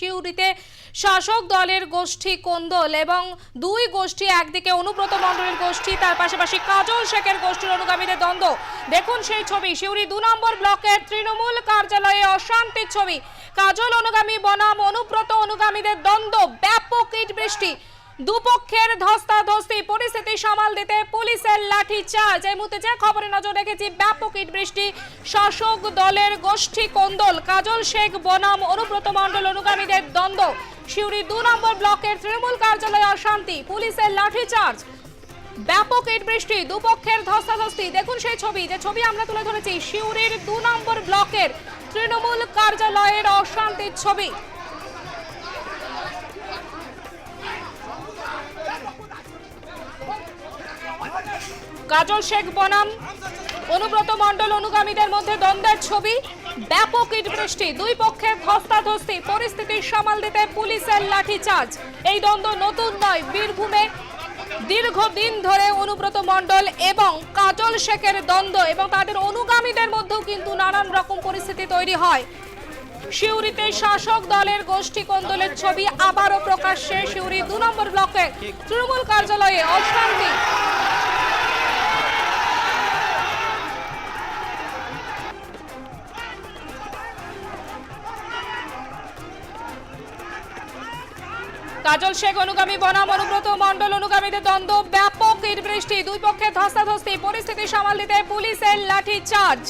শিউরিতে শাসক দলের গোষ্ঠী কোন্দল এবং দুই গোষ্ঠী একদিকে অনুব্রত মণ্ডলের গোষ্ঠী, তার পাশাপাশি কাজল শেখের গোষ্ঠীর অনুগামীদের দ্বন্দ্ব। দেখুন সেই ছবি সিউড়ি দু নম্বর ব্লকের তৃণমূল কার্যালয়ে অশান্তির ছবি। কাজল অনুগামী, বনাম অনুব্রত অনুগামীদের দ্বন্দ্ব, ব্যাপক ইট বৃষ্টি। দুপক্ষের ধস্তাধস্তি পরিস্থিতি সামাল দিতে পুলিশের লাঠি চার্জ। এই মুহূর্তে যে খবরে নজর রেখেছি, ব্যাপক ইট বৃষ্টি, শাসক দলের গোষ্ঠী কোন্দল, কাজল শেখ, বনাম, অনুব্রত মণ্ডল, অনুগামীদের দ্বন্দ্ব। শিউরি দু নম্বর ব্লকের তৃণমূল কার্যালয়ে অশান্তি, পুলিশের লাঠি চার্জ। ব্যাপক ইট বৃষ্টি, দুপক্ষের ধস্তাধস্তি। দেখুন সেই ছবি, যে ছবি আমরা তুলে ধরেছি শিউরির দু নম্বর ব্লকের তৃণমূল কার্যালয়ের অশান্তির ছবি। কাজল শেখ বনাম, অনুব্রত মণ্ডল অনুগামীদের মধ্যে দ্বন্দ্বের ছবি, ব্যাপক বৃষ্টি দুই পক্ষের ধস্তাধস্তি, পরিস্থিতি সামাল দিতে পুলিশের লাঠিচার্জ। এই দ্বন্দ্ব নতুন নয়, বীরভূমে দীর্ঘদিন ধরে অনুব্রত মণ্ডল এবং কাজল শেখের দ্বন্দ্ব এবং তাদের অনুগামীদের মধ্যেও কিন্তু নানান রকম পরিস্থিতি তৈরি হয়। শিউরিতে শাসক দলের গোষ্ঠী কোন্দলের ছবি আবারও প্রকাশ্যে শিউরি দু নম্বর ব্লকে তৃণমূল কার্যালয়ে অশান্তি। কাজল শেখ, অনুগামী বনাম, অনুব্রত মন্ডল অনুগামীদের দ্বন্দ্ব, ব্যাপক বৃষ্টি দুই পক্ষে ধস্তাধস্তি, পরিস্থিতি সামাল দিতে পুলিশের লাঠি চার্জ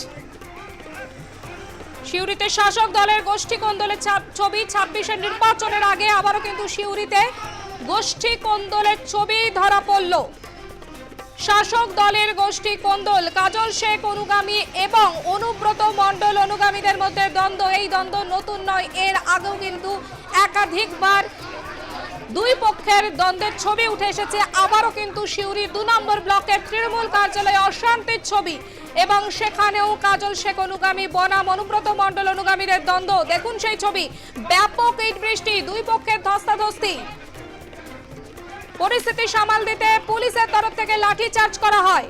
শিউরিতে শাসক দলের গোষ্ঠী কোন্দলের ছবি ছাব্বিশের নির্বাচনের আগে আবারও কিন্তু শিউরিতে গোষ্ঠী কোন্দলের ছবি ধরা পড়ল। শাসক দলের গোষ্ঠী কোন্দল, কাজল শেখ, অনুগামী এবং অনুব্রত মণ্ডল, অনুগামীদের মধ্যে দ্বন্দ্ব। এই দ্বন্দ্ব নতুন নয়, এর আগেও কিন্তু একাধিকবার দুই পক্ষের দ্বন্দ্বের ছবি উঠে এসেছে। আবারও কিন্তু শিউরি দু নম্বর ব্লকের তৃণমূল কার্যালয়ে অশান্তির ছবি এবং সেখানেও কাজল শেখ অনুগামী, বনাম অনুব্রত মণ্ডল অনুগামীদের দ্বন্দ্ব। দেখুন সেই ছবি। ব্যাপক ইট বৃষ্টি, দুই পক্ষের ধস্তাধস্তি। পরিস্থিতি সামাল দিতে পুলিশের তরফ থেকে লাঠি চার্জ করা হয়।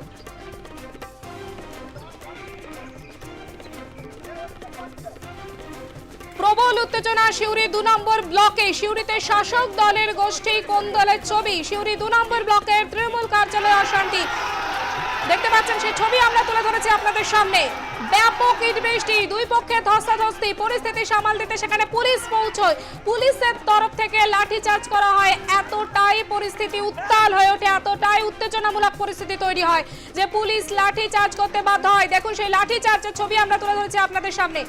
প্রবল উত্তেজনা শিউরি দু নম্বর ব্লকে। শিউরিতে শাসক দলের গোষ্ঠী কোন দলের ছবি? শিউরি দু নম্বর ব্লকের তৃণমূল কার্যালয়ে অশান্তি। দেখতে পাচ্ছেন সেই ছবি আমরা তুলে ধরেছি আপনাদের সামনে। ব্যাপক ইট বৃষ্টি দুই পক্ষে ধস্তাধস্তি, পরিস্থিতি সামাল দিতে সেখানে পুলিশ পৌঁছয়। পুলিশের তরফ থেকে লাঠি চার্জ করা হয়। এতটাই পরিস্থিতি উত্তাল হয়ে ওঠে, এতটাই উত্তেজনামূলক পরিস্থিতি তৈরি হয় যে পুলিশ লাঠি চার্জ করতে বাধ্য হয়। দেখুন সেই লাঠি চার্জের ছবি আমরা তুলে ধরেছি আপনাদের সামনে।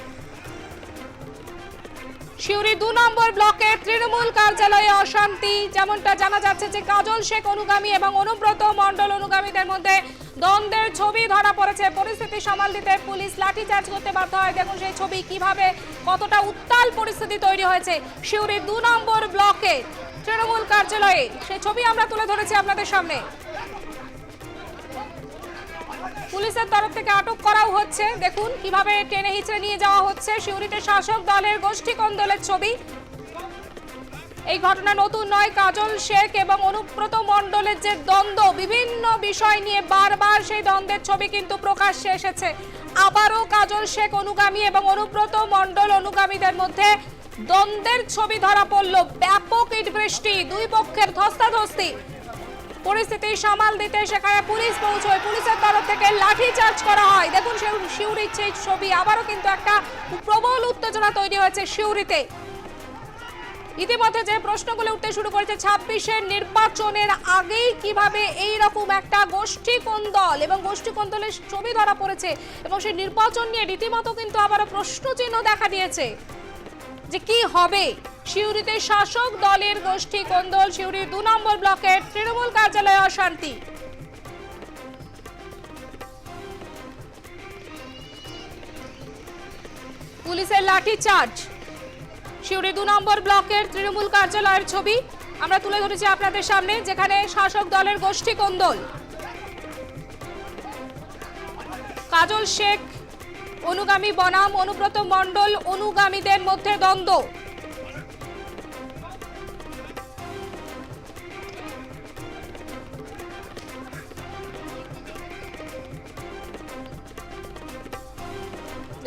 শিউরি দু নম্বর ব্লকের তৃণমূল কার্যালয়ে অশান্তি, যেমনটা জানা যাচ্ছে যে কাজল শেখ অনুগামী এবং অনুব্রত মণ্ডল অনুগামীদের মধ্যে দ্বন্দ্বের ছবি ধরা পড়েছে। পরিস্থিতি সামাল দিতে পুলিশ লাঠিচার্জ করতে বাধ্য হয়। দেখুন সেই ছবি কীভাবে কতটা উত্তাল পরিস্থিতি তৈরি হয়েছে। শিউরি দু নম্বর ব্লকে তৃণমূল কার্যালয়ে সেই ছবি আমরা তুলে ধরেছি আপনাদের সামনে। পুলিশের তরফ থেকে আটক করাও হচ্ছে। দেখুন কীভাবে টেনে হিচড়ে নিয়ে যাওয়া হচ্ছে শিউরিতে শাসক দলের গোষ্ঠী কোন্দলের ছবি। এই ঘটনা নতুন নয়। কাজল শেখ এবং অনুব্রত মণ্ডলের যে দ্বন্দ্ব, বিভিন্ন বিষয় নিয়ে বারবার সেই দ্বন্দ্বের ছবি কিন্তু প্রকাশ্যে এসেছে। আবারও কাজল শেখ অনুগামী এবং অনুব্রত মণ্ডল অনুগামীদের মধ্যে দ্বন্দ্বের ছবি ধরা পড়ল। ব্যাপক ইট বৃষ্টি দুই পক্ষের ধস্তাধস্তি। পরিস্থিতি সামাল দিতে সেখানে পুলিশ পৌঁছয়। পুলিশের তরফ থেকে লাঠি চার্জ করা হয়। দেখুন, শিউ- শিউরির সেই ছবি। আবারও কিন্তু একটা প্রবল উত্তেজনা তৈরি হয়েছে শিউরিতে। ইতিমধ্যে যে প্রশ্নগুলো উঠতে শুরু করেছে ছাব্বিশের নির্বাচনের আগেই কীভাবে এই রকম একটা গোষ্ঠী কোন্দল এবং গোষ্ঠী কোন্দলের ছবি ধরা পড়েছে এবং সেই নির্বাচন নিয়ে রীতিমতো কিন্তু আবারও প্রশ্নচিহ্ন দেখা দিয়েছে যে কি হবে? শিউরিতে শাসক দলের গোষ্ঠী কোন্দল শিউরি দু নম্বর ব্লকের তৃণমূল কার্যালয়ে অশান্তি। পুলিশের লাঠি চার্জ শিউরি দু নম্বর ব্লকের তৃণমূল কার্যালয়ের ছবি আমরা তুলে ধরেছি আপনাদের সামনে, যেখানে শাসক দলের গোষ্ঠী কোন্দল। কাজল শেখ, অনুগামী বনাম, অনুব্রত মণ্ডল, অনুগামীদের মধ্যে দ্বন্দ্ব।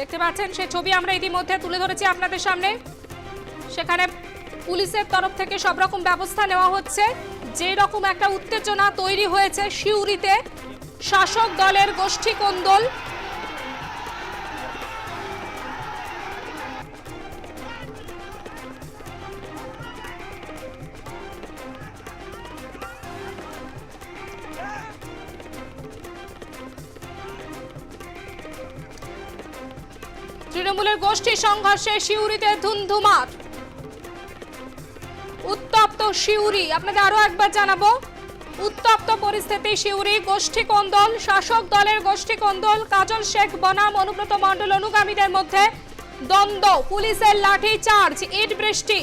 দেখতে পাচ্ছেন, সেই ছবি আমরা ইতিমধ্যে তুলে ধরেছি আপনাদের সামনে। সেখানে পুলিশের তরফ থেকে সব রকম ব্যবস্থা নেওয়া হচ্ছে। যে রকম একটা উত্তেজনা তৈরি হয়েছে শিউরিতে শাসক দলের গোষ্ঠী কোন্দল সংঘর্ষে শিউরিতে ধুন্ধুমার। উত্তপ্ত শিউরি আপনাকে আরও একবার জানাব। উত্তপ্ত পরিস্থিতি শিউরি গোষ্ঠী কোন্দল, শাসক দলের গোষ্ঠী কোন্দল, কাজল শেখ বনাম, অনুব্রত মণ্ডল, অনুগামীদের মধ্যে দ্বন্দ্ব, পুলিশের লাঠি চার্জ ইট বৃষ্টি।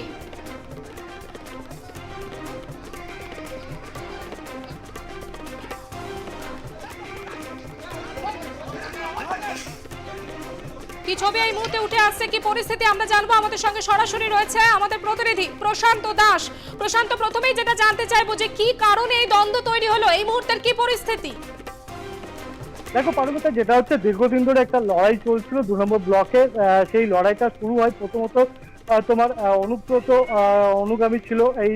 কি ছবি এই মুহূর্তে উঠে আসছে কি পরিস্থিতি আমরা জানব। আমাদের সঙ্গে সরাসরি রয়েছে আমাদের প্রতিনিধি প্রশান্ত দাস। প্রশান্ত, প্রথমেই যেটা জানতে চাইব যে কি কারণে এই দ্বন্দ্ব তৈরি হলো? এই মুহূর্তের কি পরিস্থিতি? দেখো, পারমিতা, যেটা হচ্ছে দীর্ঘদিন ধরে একটা লড়াই চলছিল দু নম্বর ব্লকে। সেই লড়াইটা শুরু হয় প্রথমত তোমার অনুব্রত অনুগামী ছিল এই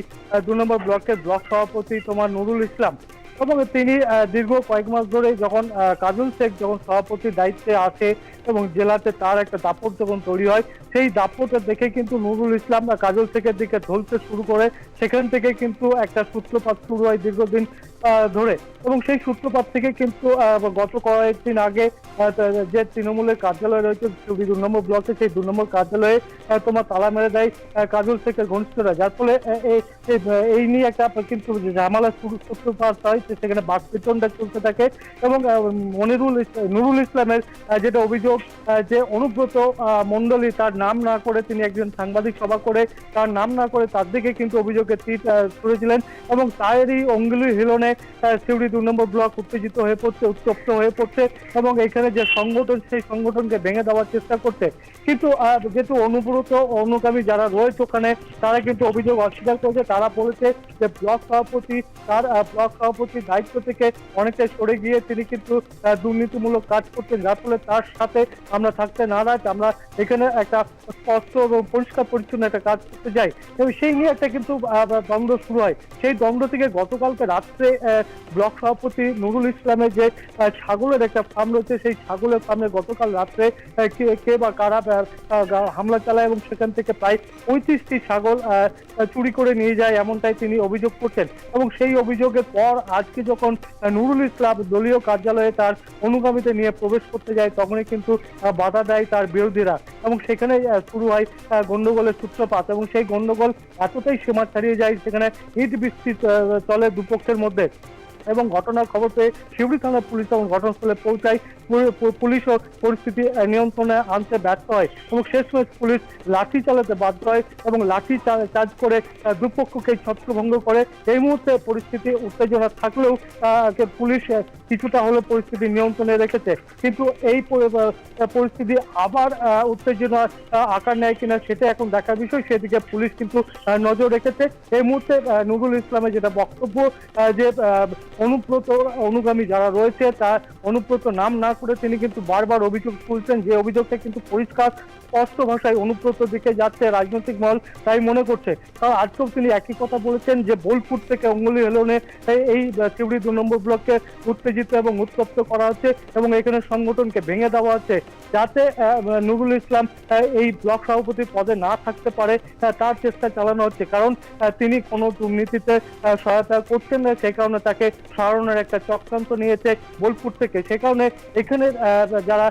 দু নম্বর ব্লকের ব্লক সভাপতি তোমার নুরুল ইসলাম। এবং তিনি দীর্ঘ কয়েক মাস ধরে যখন কাজল শেখ যখন সভাপতির দায়িত্বে আসে এবং জেলাতে তার একটা দাপট যখন তৈরি হয়। সেই দাপটে দেখে কিন্তু নুরুল ইসলাম আহ, কাজল শেখের দিকে ঢলতে শুরু করে। সেখান থেকে কিন্তু একটা সূত্রপাত শুরু হয় দীর্ঘদিন ধরে। এবং সেই সূত্রপাত থেকে কিন্তু গত কয়েকদিন আগে যে তৃণমূলের কার্যালয় রয়েছে চুরি দু নম্বর ব্লকে সেই দু নম্বর কার্যালয়ে তোমার তালা মেরে দেয় কাজল শেখের ঘনিষ্ঠরা। যার ফলে এই- নিয়ে একটা কিন্তু ঝামেলা শুরু সূত্রপাত হয় সেখানে বাকপিটনটা চলতে থাকে। এবং মনিরুল নুরুল ইসলামের যেটা অভিযোগ যে অনুব্রত আহ, মণ্ডলী তার নাম না করে তিনি একজন সাংবাদিক সভা করে তার নাম না করে তার দিকে কিন্তু অভিযোগের তীর ছুড়েছিলেন এবং তারই অঙ্গুলি হিলনে সিউড়ি দু নম্বর ব্লক উত্তেজিত হয়ে পড়ছে উত্তপ্ত হয়ে পড়ছে এবং এখানে যে সংগঠন সেই সংগঠনকে ভেঙে দেওয়ার চেষ্টা করছে। কিন্তু যেহেতু অনুব্রত অনুগামী যারা রয়েছে ওখানে তারা কিন্তু অভিযোগ অস্বীকার করেছে। তারা বলেছে যে ব্লক সভাপতি তার ব্লক সভাপতির দায়িত্ব থেকে অনেকটা সরে গিয়ে তিনি কিন্তু দুর্নীতিমূলক কাজ করতেন যার ফলে তার সাথে আমরা থাকতে নারাজ আমরা এখানে একটা স্পষ্ট এবং পরিষ্কার পরিচ্ছন্ন একটা কাজ করতে যাই। এবং সেই নিয়ে একটা কিন্তু দ্বন্দ্ব শুরু হয়। সেই দ্বন্দ্ব থেকে গতকালকে রাত্রে ব্লক সভাপতি নুরুল ইসলামের যে ছাগলের একটা ফার্ম রয়েছে, সেই ছাগলের ফার্মে গতকাল রাত্রে কে কে বা কারা হামলা চালায় এবং সেখান থেকে প্রায় পঁয়ত্রিশটি ছাগল চুরি করে নিয়ে যায় এমনটাই তিনি অভিযোগ করছেন। এবং সেই অভিযোগের পর আজকে যখন নুরুল ইসলাম দলীয় কার্যালয়ে তার অনুগামীতে নিয়ে প্রবেশ করতে যায়, তখনই কিন্তু বাধা দেয় তার বিরোধীরা। এবং সেখানে শুরু হয় গন্ডগোলের সূত্রপাত। এবং সেই গন্ডগোল এতটাই সীমা ছাড়িয়ে যায়, সেখানে ইট বৃষ্টি চলে দুপক্ষের মধ্যে। এবং ঘটনার খবর পেয়ে শিউড়ি থানার পুলিশ এবং ঘটনাস্থলে পৌঁছায়। পুলিশও পরিস্থিতি নিয়ন্ত্রণে আনতে ব্যর্থ হয় এবং শেষমেশ পুলিশ লাঠি চালাতে বাধ্য হয় এবং লাঠি চার্জ করে দুপক্ষকে ছত্রভঙ্গ করে। এই মুহূর্তে পরিস্থিতি উত্তেজনা থাকলেও পুলিশ কিছুটা হলেও পরিস্থিতি নিয়ন্ত্রণে রেখেছে। কিন্তু এই পরিস্থিতি আবার উত্তেজনা আকার নেয় কিনা সেটা এখন দেখার বিষয়। সেদিকে পুলিশ কিন্তু নজর রেখেছে। এই মুহূর্তে নুরুল ইসলামের যেটা বক্তব্য যে অনুব্রত অনুগামী যারা রয়েছে, তার অনুব্রত নাম না করে তিনি কিন্তু বারবার অভিযোগ তুলছেন। যে অভিযোগটা কিন্তু পরিষ্কার, স্পষ্ট ভাষায় অনুব্রত দিকে যাচ্ছে রাজনৈতিক মহল তাই মনে করছে। কারণ আজকেও তিনি একই কথা বলেছেন যে বোলপুর থেকে অঙ্গুলি হেলনে এই- চিউড়ি দু নম্বর ব্লককে উত্তেজিত এবং উত্তপ্ত করা হচ্ছে এবং এখানে সংগঠনকে ভেঙে দেওয়া হচ্ছে যাতে নুরুল ইসলাম এই ব্লক সভাপতি পদে না থাকতে পারে তার চেষ্টা চালানো হচ্ছে। কারণ তিনি কোনো দুর্নীতিতে সহায়তা করছেন না, সেই কারণে তাকে সরানোর একটা চক্রান্ত নিয়েছে বোলপুর থেকে। সে কারণে এখানে যারা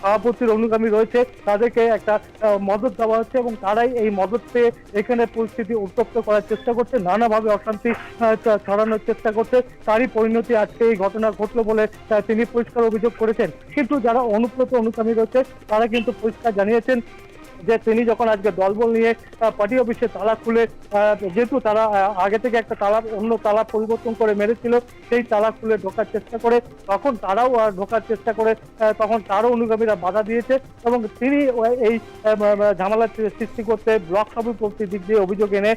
সভাপতির অনুগামী রয়েছে, তাদেরকে একটা মদত দেওয়া হচ্ছে এবং তারাই এই মদত পেয়ে এখানে পরিস্থিতি উত্তপ্ত করার চেষ্টা করছে, নানাভাবে অশান্তি ছড়ানোর চেষ্টা করছে। তারই পরিণতি আজকে এই ঘটনা ঘটলো বলে তিনি পরিষ্কার অভিযোগ করেছেন। কিন্তু যারা অনুপ্রত অনুগামী রয়েছে, তারা কিন্তু পরিষ্কার জানিয়েছেন যে তিনি যখন আজকে দলবল নিয়ে পার্টি অফিসে তালা খুলে যেহেতু তারা আগে থেকে একটা তালা, অন্য তালা পরিবর্তন করে মেরেছিল, সেই তালা খুলে ঢোকার চেষ্টা করে, তখন তারাও ঢোকার চেষ্টা করে তখন তারও অনুগামীরা বাধা দিয়েছে এবং তিনি এই ঝামেলা সৃষ্টি করতে ব্লক সভাপতির দিক দিয়ে অভিযোগ এনে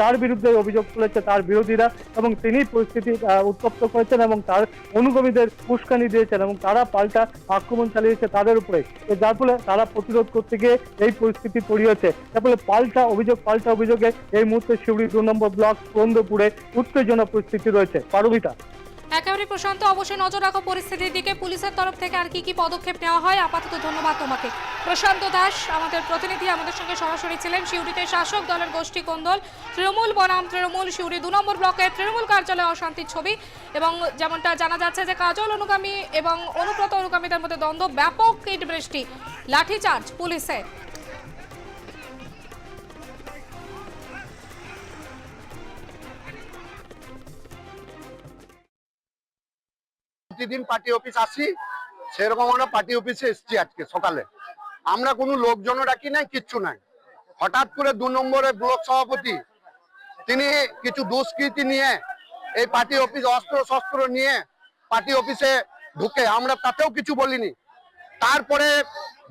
তার বিরুদ্ধে অভিযোগ তুলেছে তার বিরোধীরা এবং তিনি পরিস্থিতি উত্তপ্ত করেছেন এবং তার অনুগামীদের উস্কানি দিয়েছেন এবং তারা পাল্টা আক্রমণ চালিয়েছে তাদের উপরে। যার ফলে তারা প্রতিরোধ করতে গিয়ে এই পরিস্থিতি তৈরি হচ্ছে। তার ফলে পাল্টা অভিযোগ, পাল্টা অভিযোগে এই মুহূর্তে শিউড়ি দু নম্বর ব্লক চন্দ্রপুরে উত্তেজনা পরিস্থিতি রয়েছে। পারবিতা। একেবারে প্রশান্ত, অবশ্যই নজর রাখো পরিস্থিতির দিকে। পুলিশের তরফ থেকে আর কি কি পদক্ষেপ নেওয়া হয়? আপাতত ধন্যবাদ তোমাকে। প্রশান্ত দাস, আমাদের প্রতিনিধি আমাদের সঙ্গে সরাসরি ছিলেন শিউরিতে শাসক দলের গোষ্ঠী কোন্দল তৃণমূল বনাম তৃণমূল শিউরি দু নম্বর ব্লকের তৃণমূল কার্যালয়ে অশান্তির ছবি। এবং যেমনটা জানা যাচ্ছে যে কাজল অনুগামী এবং অনুব্রত অনুগামীদের মধ্যে দ্বন্দ্ব, ব্যাপক ইট বৃষ্টি, লাঠিচার্জ পুলিশের প্রতিদিন পার্টি অফিস আসি, সেরকম আমরা পার্টি অফিসে এসেছি আজকে সকালে। আমরা কোনো লোকজনও রাখি নাই, কিচ্ছু নাই। হঠাৎ করে দু নম্বরে ব্লক সভাপতি, তিনি কিছু দুষ্কৃতি নিয়ে, এই পার্টি অফিস অস্ত্র শস্ত্র নিয়ে পার্টি অফিসে ঢুকে, আমরা তাতেও কিছু বলিনি। তারপরে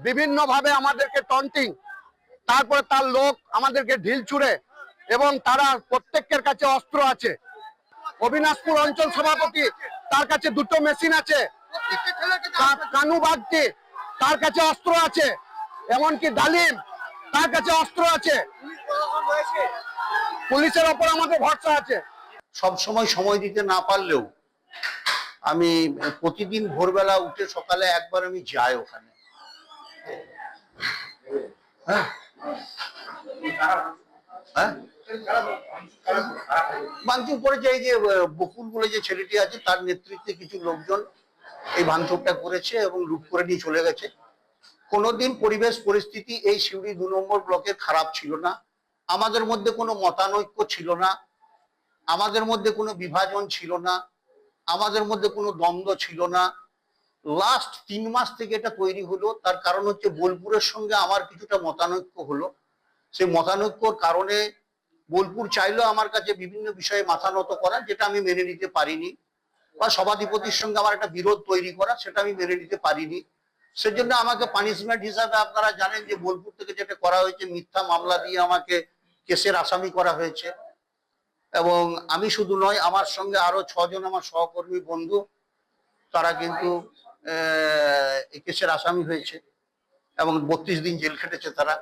বিভিন্ন ভাবে আমাদেরকে টন্টিং তারপরে তার লোক আমাদেরকে ঢিল ছুড়ে, এবং তারা প্রত্যেকের কাছে অস্ত্র আছে। অবিনাশপুর অঞ্চল সভাপতি তার কাছে দুটো মেশিন আছে। কানু বাগচি তার কাছে অস্ত্র আছে। এমনকি ডালিম, তার কাছে অস্ত্র আছে। পুলিশের ওপর আমাদের ভরসা আছে। সব সময় সময় দিতে না পারলেও আমি প্রতিদিন ভোরবেলা উঠে সকালে একবার আমি যাই ওখানে। হ্যাঁ? হ্যাঁ? ভাঙচুর করেছে এই যে বকুল বলে যে ছেলেটি আছে, তার নেতৃত্বে কিছু লোকজন এই ভাঙচুরটা করেছে এবং লুট করে নিয়ে চলে গেছে। কোনোদিন পরিবেশ পরিস্থিতি এই সিউড়ি দু নম্বর ব্লকের খারাপ ছিল না। আমাদের মধ্যে কোনো মতানৈক্য ছিল না। আমাদের মধ্যে কোনো বিভাজন ছিল না। আমাদের মধ্যে কোনো দ্বন্দ্ব ছিল না। লাস্ট তিন মাস থেকে এটা তৈরি হলো। তার কারণ হচ্ছে বোলপুরের সঙ্গে আমার কিছুটা মতানৈক্য হলো। সেই মতানৈক্যর কারণে বোলপুর চাইলো আমার কাছে বিভিন্ন বিষয়ে মাথা নত করা, যেটা আমি মেনে নিতে পারিনি। বা সভাধিপতির সঙ্গে আমার একটা বিরোধ তৈরি করা, সেটা আমি মেনে নিতে পারিনি। সেজন্য আমাকে পানিশমেন্ট হিসাবে আপনারা জানেন যে বোলপুর থেকে যেটা করা হয়েছে, মিথ্যা মামলা দিয়ে আমাকে কেসের আসামি করা হয়েছে। এবং আমি শুধু নয়, আমার সঙ্গে আরও ছজন আমার সহকর্মী বন্ধু, তারা কিন্তু কেসের আসামি হয়েছে। এবং বত্রিশ দিন জেল খেটেছে তারা।